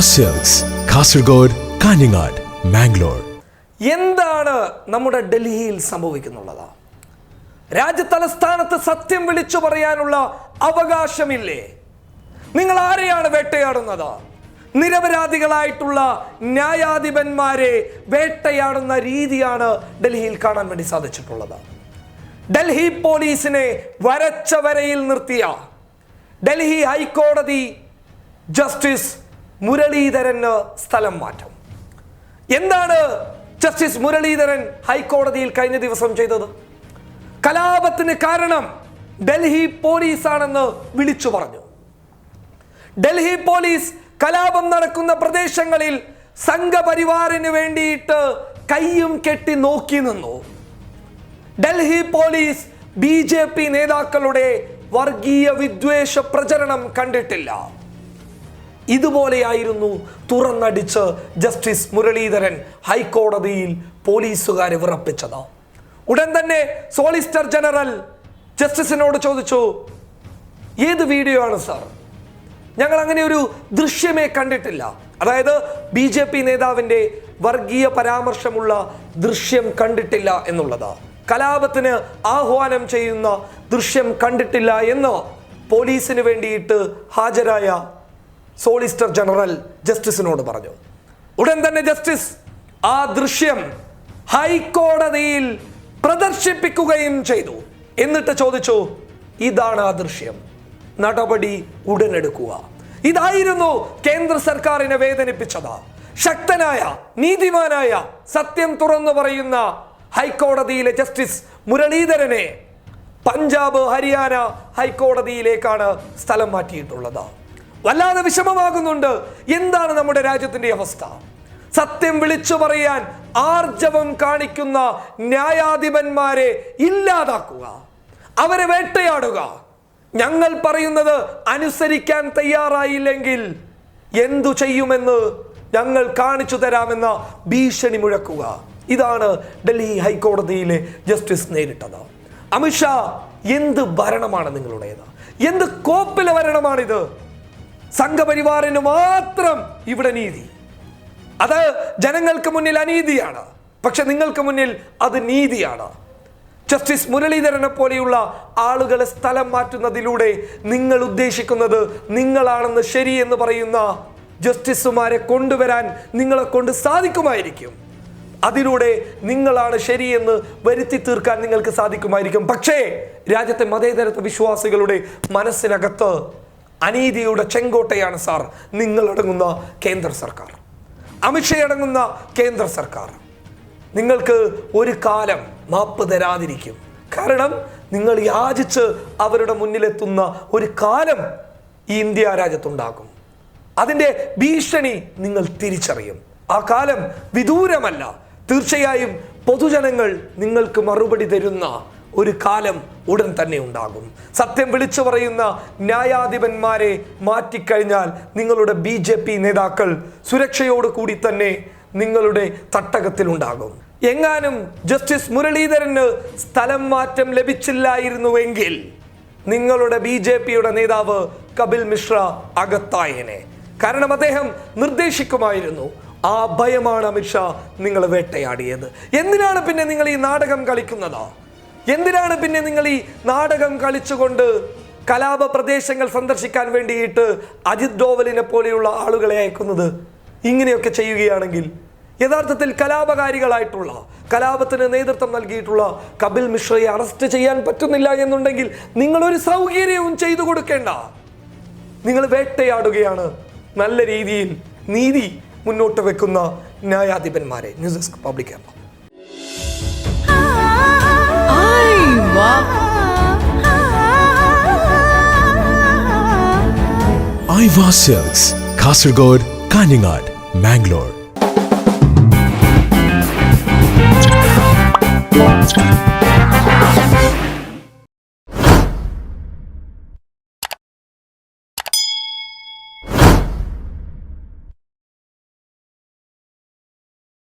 Cells Kasaragod Kanhangad Mangalore എന്താണ് നമ്മുടെ ഡൽഹിയിൽ സംഭവിക്കുന്നുള്ളത്? രാജ്യതലസ്ഥാനത്ത് സത്യം വിളിച്ചു പറയാനുള്ള അവകാശമില്ലേ? നിങ്ങൾ ആരെയാണ് വേട്ടയാടുന്നത്? നിരപരാധികളായിട്ടുള്ള ന്യായാധിപന്മാരെ വേട്ടയാടുന്ന രീതിയാണ് ഡൽഹിയിൽ കാണാൻ വേണ്ടി സാധിച്ചിട്ടുള്ളത്. ഡൽഹി പോലീസിനെ വരച്ച വരയിൽ നിർത്തിയ ഡൽഹി ഹൈക്കോടതി ജസ്റ്റിസ് മുരളീധരന് സ്ഥലം മാറ്റം. എന്താണ് ജസ്റ്റിസ് മുരളീധരൻ ഹൈക്കോടതിയിൽ കഴിഞ്ഞ ദിവസം ചെയ്തത്? കലാപത്തിന് കാരണം ഡൽഹി പോലീസ് ആണെന്ന് വിളിച്ചു പറഞ്ഞു. ഡൽഹി പോലീസ് കലാപം നടക്കുന്ന പ്രദേശങ്ങളിൽ സംഘപരിവാറിന് വേണ്ടിയിട്ട് കയ്യും കെട്ടി നോക്കി നിന്നു. ഡൽഹി പോലീസ് ബി നേതാക്കളുടെ വർഗീയ വിദ്വേഷ പ്രചരണം കണ്ടിട്ടില്ല. ഇതുപോലെയായിരുന്നു തുറന്നടിച്ച് ജസ്റ്റിസ് മുരളീധരൻ ഹൈക്കോടതിയിൽ പോലീസുകാരെ വിറപ്പിച്ചത്. ഉടൻ തന്നെ സോളിസിറ്റർ ജനറൽ ജസ്റ്റിസിനോട് ചോദിച്ചു ഏത് വീഡിയോ ആണ് സാർ? ഞങ്ങൾ അങ്ങനെ ഒരു ദൃശ്യമേ കണ്ടിട്ടില്ല. അതായത് ബി ജെ പി നേതാവിന്റെ വർഗീയ പരാമർശമുള്ള ദൃശ്യം കണ്ടിട്ടില്ല എന്നുള്ളത്. കലാപത്തിന് ആഹ്വാനം ചെയ്യുന്ന ദൃശ്യം കണ്ടിട്ടില്ല എന്ന് പോലീസിന് വേണ്ടിയിട്ട് ഹാജരായ സോളിസിറ്റർ ജനറൽ ജസ്റ്റിസിനോട് പറഞ്ഞു. ഉടൻ തന്നെ ജസ്റ്റിസ് ആ ദൃശ്യം ഹൈക്കോടതിയിൽ പ്രദർശിപ്പിക്കുകയും ചെയ്തു. എന്നിട്ട് ചോദിച്ചു ഇതാണ് ആ ദൃശ്യം. നടപടി ഉടനെടുക്കുക. ഇതായിരുന്നു കേന്ദ്ര സർക്കാരിനെ വേദനിപ്പിച്ചത്. ശക്തനായ നീതിമാനായ സത്യം തുറന്നു പറയുന്ന ഹൈക്കോടതിയിലെ ജസ്റ്റിസ് മുരളീധരനെ പഞ്ചാബ് ഹരിയാന ഹൈക്കോടതിയിലേക്കാണ് സ്ഥലം മാറ്റിയിട്ടുള്ളത്. വല്ലാതെ വിഷമമാകുന്നുണ്ട്. എന്താണ് നമ്മുടെ രാജ്യത്തിന്റെ അവസ്ഥ? സത്യം വിളിച്ചു പറയാൻ ആർജവം കാണിക്കുന്ന ന്യായാധിപന്മാരെ ഇല്ലാതാക്കുക. അവരെ വേട്ടയാടുക. ഞങ്ങൾ പറയുന്നത് അനുസരിക്കാൻ തയ്യാറായില്ലെങ്കിൽ എന്തു ചെയ്യുമെന്ന് ഞങ്ങൾ കാണിച്ചു തരാമെന്ന ഭീഷണി മുഴക്കുക. ഇതാണ് ഡൽഹി ഹൈക്കോടതിയിലെ ജസ്റ്റിസ് നേരിട്ടത്. അമിത്ഷാ എന്ത് ഭരണമാണ് നിങ്ങളുടേത്? എന്ത് കോപ്പിലെ ഭരണമാണിത്? സംഘപരിവാറിന് മാത്രം ഇവിടെ നീതി. അത് ജനങ്ങൾക്ക് മുന്നിൽ അനീതിയാണ്. പക്ഷെ നിങ്ങൾക്ക് മുന്നിൽ അത് നീതിയാണ്. ജസ്റ്റിസ് മുരളീധരനെ പോലെയുള്ള ആളുകളെ സ്ഥലം മാറ്റുന്നതിലൂടെ നിങ്ങൾ ഉദ്ദേശിക്കുന്നത് നിങ്ങളാണെന്ന് ശരി എന്ന് പറയുന്ന ജസ്റ്റിസുമാരെ കൊണ്ടുവരാൻ നിങ്ങളെ കൊണ്ട് സാധിക്കുമായിരിക്കും. അതിലൂടെ നിങ്ങളാണ് ശരിയെന്ന് വരുത്തി തീർക്കാൻ നിങ്ങൾക്ക് സാധിക്കുമായിരിക്കും. പക്ഷേ രാജ്യത്തെ മതേതരത്വ വിശ്വാസികളുടെ മനസ്സിനകത്ത് അനീതിയുടെ ചെങ്കോട്ടയാണ് സാർ. നിങ്ങളടങ്ങുന്ന കേന്ദ്ര സർക്കാർ. അമിത്ഷാ അടങ്ങുന്ന കേന്ദ്ര സർക്കാർ. നിങ്ങൾക്ക് ഒരു കാലം മാപ്പ് തരാതിരിക്കും. കാരണം നിങ്ങൾ യാചിച്ച് അവരുടെ മുന്നിലെത്തുന്ന ഒരു കാലം ഈ ഇന്ത്യ രാജ്യത്തുണ്ടാകും. അതിന്റെ ഭീഷണി നിങ്ങൾ തിരിച്ചറിയും. ആ കാലം വിദൂരമല്ല. തീർച്ചയായും പൊതുജനങ്ങൾ നിങ്ങൾക്ക് മറുപടി തരുന്ന ഒരു കാലം ഉടൻ തന്നെ ഉണ്ടാകും. സത്യം വിളിച്ചു പറയുന്ന ന്യായാധിപന്മാരെ മാറ്റിക്കഴിഞ്ഞാൽ നിങ്ങളുടെ ബി ജെ പി നേതാക്കൾ സുരക്ഷയോട് കൂടി തന്നെ നിങ്ങളുടെ തട്ടകത്തിലുണ്ടാകും എങ്ങാനും ജസ്റ്റിസ് മുരളീധരന് സ്ഥലം മാറ്റം ലഭിച്ചില്ലായിരുന്നുവെങ്കിൽ നിങ്ങളുടെ ബി ജെ പിയുടെ നേതാവ് കപിൽ മിശ്ര അകത്തായനെ. കാരണം അദ്ദേഹം നിർദ്ദേശിക്കുമായിരുന്നു ആ ഭയമാണ് അമിത്ഷാ നിങ്ങളെ വേട്ടയാടിയത്. എന്തിനാണ് പിന്നെ നിങ്ങൾ ഈ നാടകം കളിക്കുന്നത്? എന്തിനാണ് പിന്നെ നിങ്ങൾ ഈ നാടകം കളിച്ചുകൊണ്ട് കലാപ പ്രദേശങ്ങൾ സന്ദർശിക്കാൻ വേണ്ടിയിട്ട് അജിത് ഡോവലിനെ പോലെയുള്ള ആളുകളെ അയക്കുന്നത്? ഇങ്ങനെയൊക്കെ ചെയ്യുകയാണെങ്കിൽ യഥാർത്ഥത്തിൽ കലാപകാരികളായിട്ടുള്ള കലാപത്തിന് നേതൃത്വം നൽകിയിട്ടുള്ള കപിൽ മിശ്രയെ അറസ്റ്റ് ചെയ്യാൻ പറ്റുന്നില്ല എന്നുണ്ടെങ്കിൽ നിങ്ങളൊരു സൗകര്യവും ചെയ്തു കൊടുക്കേണ്ട. നിങ്ങൾ വേട്ടയാടുകയാണ്. നല്ല രീതിയിൽ നീതി മുന്നോട്ട് വെക്കുന്ന ന്യായാധിപന്മാരെ. News desk public Viva Silks, Kasargod, Kanyangad, Mangalore.